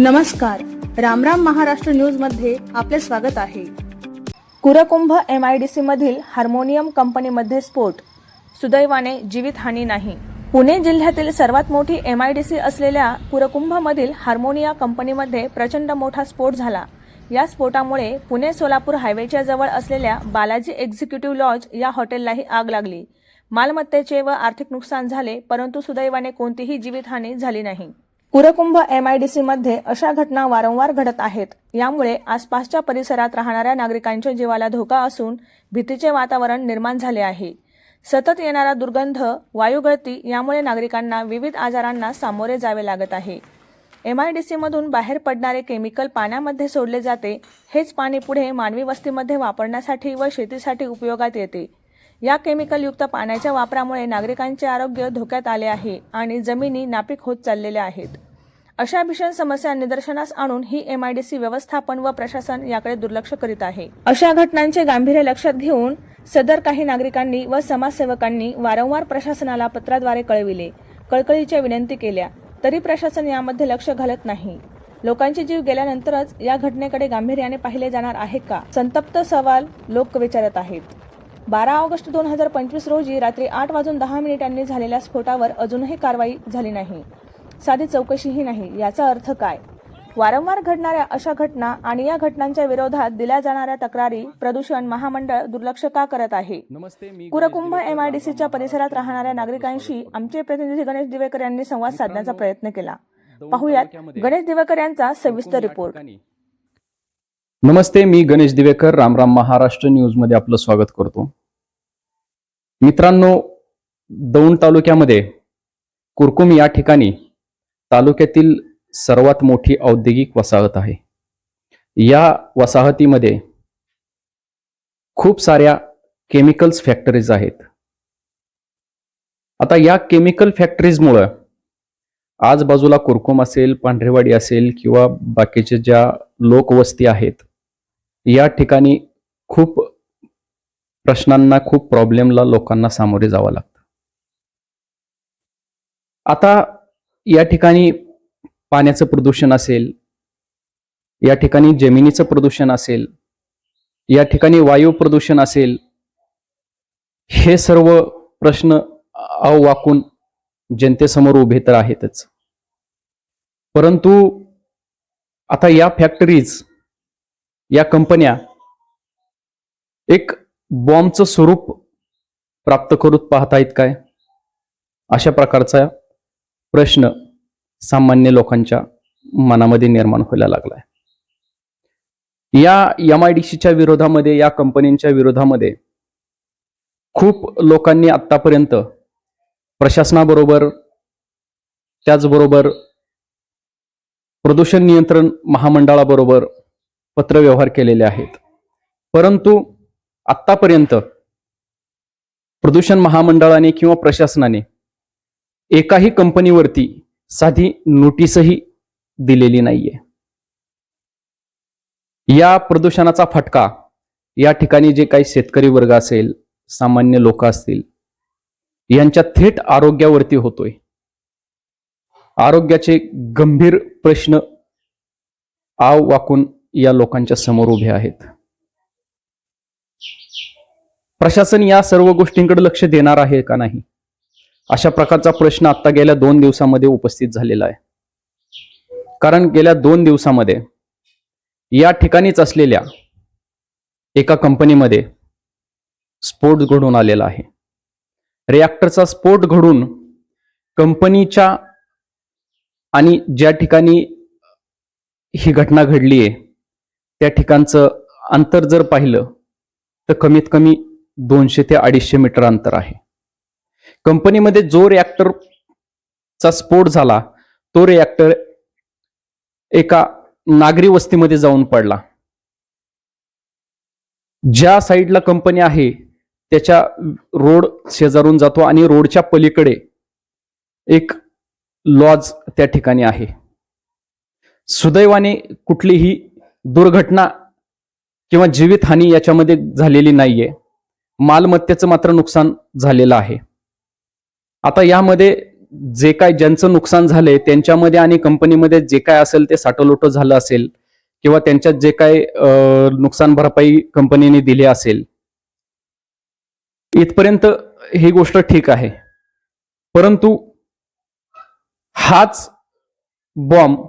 नमस्कार. रामराम महाराष्ट्र न्यूजमध्ये आपले स्वागत आहे. Kurkumbh M I D C मधील हार्मोनियम कंपनीमध्ये स्फोट. सुदैवाने जीवितहानी नाही. पुणे जिल्ह्यातील सर्वात मोठी एम आय डी सी असलेल्या कुरकुंभमधील हार्मोनिया कंपनीमध्ये प्रचंड मोठा स्फोट झाला. या स्फोटामुळे पुणे सोलापूर हायवेच्या जवळ असलेल्या बालाजी एक्झिक्युटिव्ह लॉज या हॉटेललाही आग लागली. मालमत्तेचे व आर्थिक नुकसान झाले परंतु सुदैवाने कोणतीही जीवितहानी झाली नाही. कुरकुंभ एम आय डी सीमध्ये अशा घटना वारंवार घडत आहेत. यामुळे आसपासच्या परिसरात राहणाऱ्या नागरिकांच्या जीवाला धोका असून भीतीचे वातावरण निर्माण झाले आहे. सतत येणारा दुर्गंध वायुगळती यामुळे नागरिकांना विविध आजारांना सामोरे जावे लागत आहे. एम आय डी सीमधून बाहेर पडणारे केमिकल पाण्यामध्ये सोडले जाते. हेच पाणी पुढे मानवी वस्तीमध्ये वापरण्यासाठी व शेतीसाठी उपयोगात येते. या केमिकलयुक्त पाण्याच्या वापरामुळे नागरिकांचे आरोग्य धोक्यात आले आहे आणि जमिनी नापीक होत चाललेल्या आहेत. अशा भीषण समस्या निदर्शनास आणून ही एम आय डी सी व्यवस्थापन व प्रशासन याकडे दुर्लक्ष करीत आहे. अशा घटनांचे गांभीर्य लक्षात घेऊन सदर काही नागरिकांनी व समाजसेवकांनी वारंवार प्रशासनाला पत्राद्वारे कळविले कळकळीच्या विनंती केल्या तरी प्रशासन यामध्ये लक्ष घालत नाही. लोकांचे जीव गेल्यानंतरच या घटनेकडे गांभीर्याने पाहिले जाणार आहे का? संतप्त सवाल लोक विचारत आहेत. बारा ऑगस्ट दोन हजार पंचवीस रोजी रात्री आठ वाजून दहा मिनिटांनी झालेल्या स्फोटावर अजूनही कारवाई झाली नाही. साधी चौकशीही नाही याचा अर्थ काय? वारंवार घडणाऱ्या अशा घटना आणि या घटनांच्या विरोधात दिल्या जाणाऱ्या तक्रारी प्रदूषण महामंडळ दुर्लक्ष का करत आहे? कुरकुंभ एमआयडीसीच्या परिसरात राहणाऱ्या नागरिकांशी आमचे प्रतिनिधी गणेश दिवेकर यांनी संवाद साधण्याचा प्रयत्न केला. पाहुयात गणेश दिवेकर यांचा सविस्तर रिपोर्ट. नमस्ते मी गणेश दिवेकर रामराम महाराष्ट्र न्यूजमध्ये आपलं स्वागत करतो. मित्रांनो दौंड तालुक्यामध्ये कुरकुम या ठिकाणी तालुक्यातील सर्वात मोठी औद्योगिक वसाहत आहे. या वसाहतीमध्ये खूप साऱ्या केमिकल्स फॅक्टरीज आहेत. आता या केमिकल फॅक्टरीजमुळं आजबाजूला कुरकुम असेल पांढरेवाडी असेल किंवा बाकीचे ज्या लोकवस्ती आहेत या ठिकाणी खूप प्रश्नांना खूप प्रॉब्लेमला लोकांना सामोरे जावं लागतं. आता या ठिकाणी पाण्याचं प्रदूषण असेल या ठिकाणी जमिनीचं प्रदूषण असेल या ठिकाणी वायू प्रदूषण असेल हे सर्व प्रश्न अवाकून जनतेसमोर उभे तर आहेतच. परंतु आता या फॅक्टरीज या कंपन्या एक बॉम्बचं स्वरूप प्राप्त करून पाहतायत काय? अशा प्रकारचा प्रश्न सामान्य लोकांच्या मनामध्ये निर्माण व्हायला लागलाय. या एम आय डी सीच्या विरोधामध्ये या कंपनींच्या विरोधामध्ये खूप लोकांनी आतापर्यंत प्रशासनाबरोबर त्याचबरोबर प्रदूषण नियंत्रण महामंडळाबरोबर पत्रव्यवहार केलेले आहेत. परंतु आत्तापर्यंत प्रदूषण महामंडळाने किंवा प्रशासनाने एकाही कंपनीवरती साधी नोटीसही दिलेली नाहीये. या प्रदूषणाचा फटका या ठिकाणी जे काही शेतकरी वर्ग असेल सामान्य लोक असतील यांच्या थेट आरोग्यावरती होतोय. आरोग्याचे गंभीर प्रश्न आव वाकून या लोकांच्या समोर उभे आहेत. प्रशासन या सर्व गोष्टींकडे लक्ष देणार आहे का नाही? अशा प्रकारचा प्रश्न आता गेल्या दोन दिवसामध्ये उपस्थित झालेला आहे. कारण गेल्या दोन दिवसामध्ये या ठिकाणीच असलेल्या एका कंपनीमध्ये स्फोट घडून आलेला आहे. रिॲक्टरचा स्फोट घडून कंपनीच्या आणि ज्या ठिकाणी ही घटना घडली आहे त्या ठिकाणचं अंतर जर पाहिलं तर कमीत कमी दोनशे ते अडीचशे मीटर अंतर आहे. कंपनीमध्ये जो रिॲक्टरचा स्फोट झाला तो रिॲक्टर एका नागरी वस्तीमध्ये जाऊन पडला. ज्या साईडला कंपनी आहे त्याच्या रोड शेजारून जातो आणि रोडच्या पलीकडे एक लॉज त्या ठिकाणी आहे. सुदैवाने कुठलीही दुर्घटना किंवा जीवितहानी याच्यामध्ये झालेली नाहीये. मालमत्तेचं मात्र नुकसान झालेलं आहे. आता यामध्ये जे काय ज्यांचं नुकसान झालंय त्यांच्यामध्ये आणि कंपनीमध्ये जे काय असेल ते साठवलोटं झालं असेल किंवा त्यांच्यात जे काय नुकसान भरपाई कंपनीने दिली असेल इथपर्यंत ही गोष्ट ठीक आहे. परंतु हाच बॉम्ब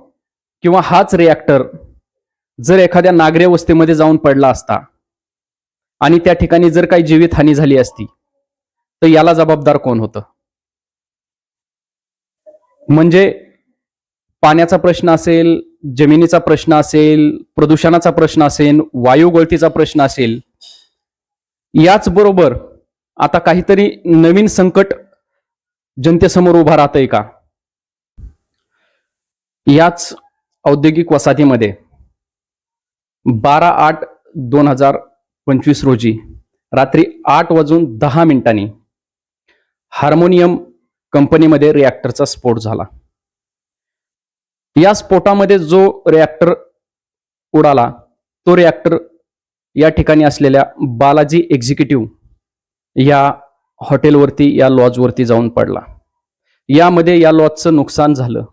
किंवा हाच रिॲक्टर जर एखाद्या नागरी वस्तीमध्ये जाऊन पडला असता आणि त्या ठिकाणी जर काही जीवितहानी झाली असती तर याला जबाबदार कोण होतं? म्हणजे पाण्याचा प्रश्न असेल जमिनीचा प्रश्न असेल प्रदूषणाचा प्रश्न असेल वायू गळतीचा प्रश्न असेल याचबरोबर आता काहीतरी नवीन संकट जनतेसमोर उभा राहतंय का? याच औद्योगिक वसाहतीमध्ये बारा आठ दोन हजार पंचवीस रोजी रात्री आठ वाजून दहा मिनिटांनी हार्मोनियम कंपनीमध्ये रिॲक्टरचा स्फोट झाला. या स्फोटामध्ये जो रिॲक्टर उडाला तो रिॲक्टर या ठिकाणी असलेल्या बालाजी एक्झिक्युटिव्ह या हॉटेलवरती या लॉजवरती जाऊन पडला. यामध्ये या लॉजचं नुकसान झालं.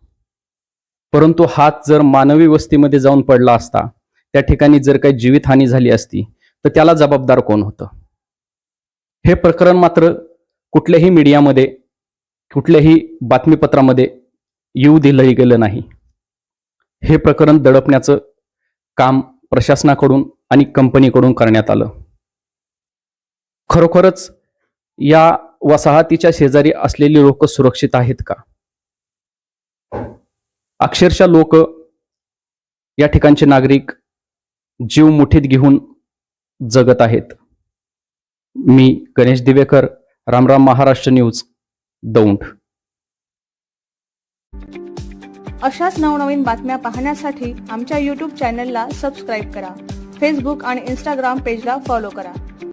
परंतु हात जर मानवी वस्तीमध्ये जाऊन पडला असता त्या ठिकाणी जर काही जीवितहानी झाली असती तर त्याला जबाबदार कोण होतं? हे प्रकरण मात्र कुठल्याही मीडियामध्ये कुठल्याही बातमीपत्रामध्ये येऊ दिलंही गेलं नाही. हे प्रकरण दडपण्याचं काम प्रशासनाकडून आणि कंपनीकडून करण्यात आलं. खरोखरच या वसाहतीच्या शेजारी असलेली लोक सुरक्षित आहेत का? अक्षरशः लोक या ठिकाणचे नागरिक जीव मुठीत घेऊन जगत आहेत. मी गणेश दिवेकर रामराम महाराष्ट्र न्यूज दौंड. अशाच नवनवीन बातम्या पाहण्यासाठी आमच्या यूट्यूब चॅनलला सबस्क्राईब करा. फेसबुक आणि इंस्टाग्राम पेजला फॉलो करा.